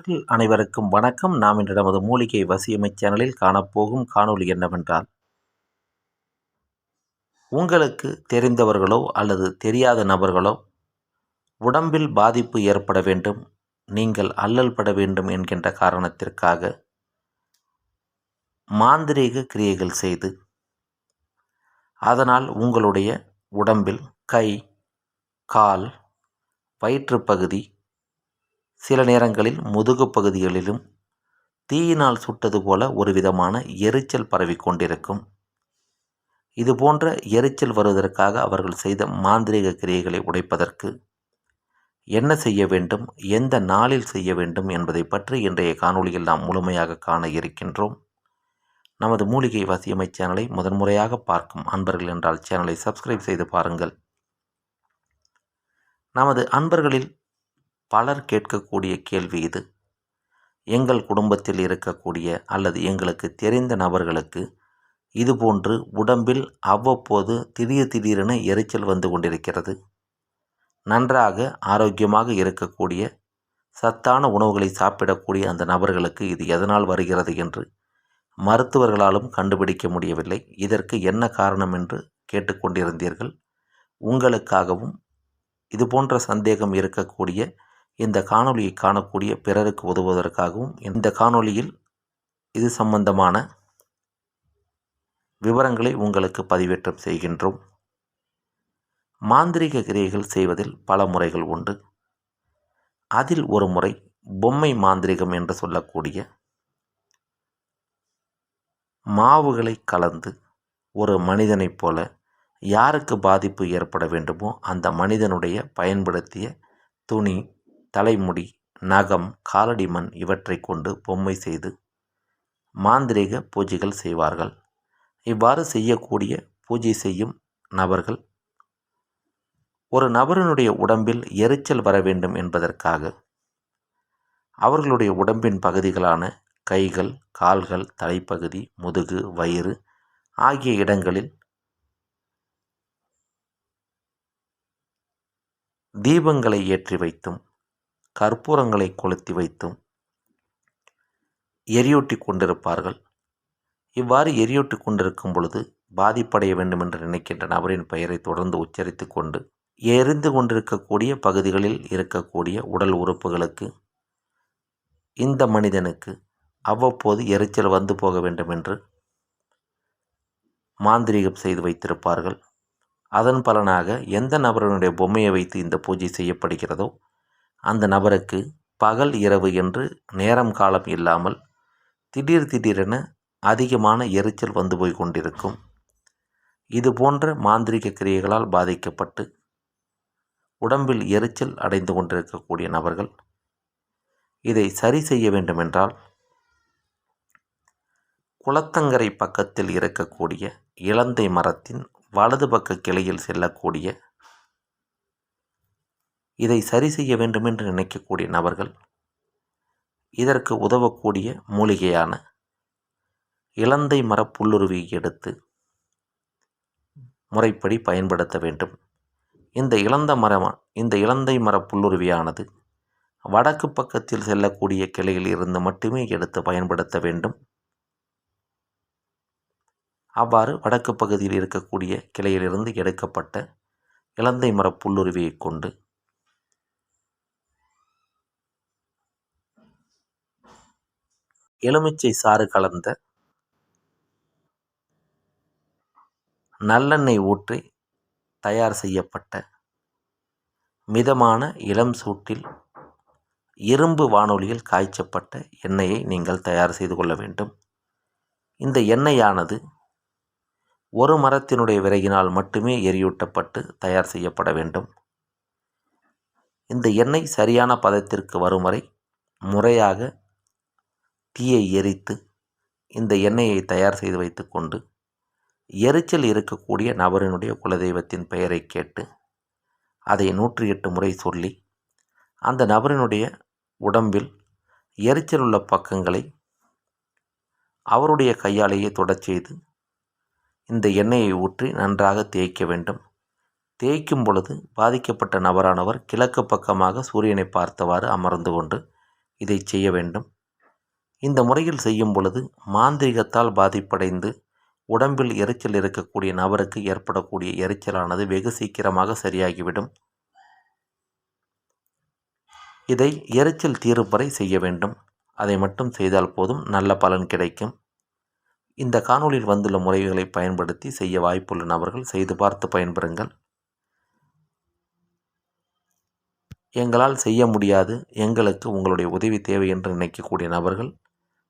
நேயர்கள் அனைவருக்கும் வணக்கம். நாம் இன்று நமது மூலிகை வசியமை சேனலில் காணப்போகும் காணொளி என்னவென்றால் உங்களுக்கு தெரிந்தவர்களோ அல்லது தெரியாத நபர்களோ உடம்பில் பாதிப்பு ஏற்பட வேண்டும் நீங்கள் அல்லல் பட வேண்டும் என்கின்ற காரணத்திற்காக மாந்திரீக கிரியைகள் செய்து அதனால் உங்களுடைய உடம்பில் கை கால் வயிற்றுப்பகுதி சில நேரங்களில் முதுகு பகுதிகளிலும் தீயினால் சுட்டது போல ஒரு விதமான எரிச்சல் பரவி கொண்டிருக்கும். இது போன்ற எரிச்சல் வருவதற்காக அவர்கள் செய்த மாந்திரீக கிரியைகளை உடைப்பதற்கு என்ன செய்ய வேண்டும் எந்த நாளில் செய்ய வேண்டும் என்பதை பற்றி இன்றைய காணொளியில் நாம் முழுமையாக காண இருக்கின்றோம். நமது மூலிகை வசியமை சேனலை முதன்முறையாக பார்க்கும் அன்பர்கள் என்றால் சேனலை சப்ஸ்கிரைப் செய்து பாருங்கள். நமது அன்பர்களில் பலர் கேட்கக்கூடிய கேள்வி இது. எங்கள் குடும்பத்தில் இருக்கக்கூடிய அல்லது எங்களுக்கு தெரிந்த நபர்களுக்கு இதுபோன்று உடம்பில் அவ்வப்போது திடீர் திடீரென எரிச்சல் வந்து கொண்டிருக்கிறது. நன்றாக ஆரோக்கியமாக இருக்கக்கூடிய சத்தான உணவுகளை சாப்பிடக்கூடிய அந்த நபர்களுக்கு இது எதனால் வருகிறது என்று மருத்துவர்களாலும் கண்டுபிடிக்க முடியவில்லை. இதற்கு என்ன காரணம் என்று கேட்டுக்கொண்டிருந்தீர்கள். உங்களுக்காகவும் இது போன்ற சந்தேகம் இருக்கக்கூடிய இந்த காணொளியை காணக்கூடிய பிறருக்கு உதவுவதற்காகவும் இந்த காணொளியில் இது சம்பந்தமான விவரங்களை உங்களுக்கு பதிவேற்றம் செய்கின்றோம். மாந்திரிக கிரியைகள் செய்வதில் பல முறைகள் உண்டு. அதில் ஒரு முறை பொம்மை மாந்திரிகம் என்று சொல்லக்கூடிய மாவுகளை கலந்து ஒரு மனிதனைப் போல யாருக்கு பாதிப்பு ஏற்பட வேண்டுமோ அந்த மனிதனுடைய பயன்படுத்திய துணி தலைமுடி நகம் காலடி மண் இவற்றை கொண்டு பொம்மை செய்து மாந்திரீக பூஜைகள் செய்வார்கள். இவ்வாறு செய்யக்கூடிய பூஜை செய்யும் நபர்கள் ஒரு நபரினுடைய உடம்பில் எரிச்சல் வர வேண்டும் என்பதற்காக அவர்களுடைய உடம்பின் பகுதிகளான கைகள் கால்கள் தலைப்பகுதி முதுகு வயிறு ஆகிய இடங்களில் தீபங்களை ஏற்றி வைத்தும் கற்பூரங்களை கொளுத்தி வைத்தும் எரியூட்டி கொண்டிருப்பார்கள். இவ்வாறு எரியூட்டி கொண்டிருக்கும் பொழுது பாதிப்படைய வேண்டும் என்று நினைக்கின்ற நபரின் பெயரை தொடர்ந்து உச்சரித்து கொண்டு எரிந்து கொண்டிருக்கக்கூடிய பகுதிகளில் இருக்கக்கூடிய உடல் உறுப்புகளுக்கு இந்த மனிதனுக்கு அவ்வப்போது எரிச்சல் வந்து போக வேண்டும் என்று மாந்திரீகம் செய்து வைத்திருப்பார்கள். அதன் பலனாக எந்த நபரனுடைய பொம்மையை வைத்து இந்த பூஜை செய்யப்படுகிறதோ அந்த நபருக்கு பகல் இரவு என்று நேரம் காலம் இல்லாமல் திடீர் திடீரென அதிகமான எரிச்சல் வந்து போய் கொண்டிருக்கும். இது போன்ற மாந்திரிக கிரியைகளால் பாதிக்கப்பட்டு உடம்பில் எரிச்சல் அடைந்து கொண்டிருக்கக்கூடிய நபர்கள் இதை சரி செய்ய வேண்டுமென்றால் குளத்தங்கரை பக்கத்தில் இருக்கக்கூடிய இலந்தை மரத்தின் வலது பக்க கிளையில் செல்லக்கூடிய இதை சரி செய்ய வேண்டுமென்று நினைக்கக்கூடிய நபர்கள் இதற்கு உதவக்கூடிய மூலிகையான இலந்தை மர புல்லுருவி எடுத்து முறைப்படி பயன்படுத்த வேண்டும். இந்த இளந்த மரம் இந்த இலந்தை மர புல்லுருவியானது வடக்கு பக்கத்தில் செல்லக்கூடிய கிளையில் இருந்து மட்டுமே எடுத்து பயன்படுத்த வேண்டும். அவ்வாறு வடக்கு பகுதியில் இருக்கக்கூடிய கிளையிலிருந்து எடுக்கப்பட்ட இலந்தை மர புல்லுருவியை கொண்டு எலுமிச்சை சாறு கலந்த நல்லெண்ணெய் ஊற்றி தயார் செய்யப்பட்ட மிதமான இளம் சூட்டில் இரும்பு வானொலியில் காய்ச்சப்பட்ட எண்ணெயை நீங்கள் தயார் செய்து கொள்ள வேண்டும். இந்த எண்ணெயானது ஒரு மரத்தினுடைய விறகினால் மட்டுமே எரியூட்டப்பட்டு தயார் செய்யப்பட வேண்டும். இந்த எண்ணெய் சரியான பதத்திற்கு வரும் வரை முறையாக தீயை எரித்து இந்த எண்ணெயை தயார் செய்து வைத்துக்கொண்டு எரிச்சல் இருக்கக்கூடிய நபரினுடைய குலதெய்வத்தின் பெயரை கேட்டு அதை நூற்றி எட்டு முறை சொல்லி அந்த நபரினுடைய உடம்பில் எரிச்சல் உள்ள பக்கங்களை அவருடைய கையாலேயே தொடச் செய்து இந்த எண்ணெயை ஊற்றி நன்றாக தேய்க்க வேண்டும். தேய்க்கும் பொழுது பாதிக்கப்பட்ட நபரானவர் கிழக்கு பக்கமாக சூரியனை பார்த்தவாறு அமர்ந்து கொண்டு இதை செய்ய வேண்டும். இந்த முறையில் செய்யும் பொழுது மாந்திரிகத்தால் பாதிப்படைந்து உடம்பில் எரிச்சல் இருக்கக்கூடிய நபருக்கு ஏற்படக்கூடிய எரிச்சலானது வெகு சீக்கிரமாக சரியாகிவிடும். இதை எரிச்சல் தீரும் வரை செய்ய வேண்டும். அதை மட்டும் செய்தால் போதும். நல்ல பலன் கிடைக்கும். இந்த காணொளியில் வந்துள்ள முறைகளை பயன்படுத்தி செய்ய வாய்ப்புள்ள நபர்கள் செய்து பார்த்து பயன்பெறுங்கள். எங்களால் செய்ய முடியாது. எங்களுக்கு உங்களுடைய உதவி தேவை என்று நினைக்கக்கூடிய நபர்கள்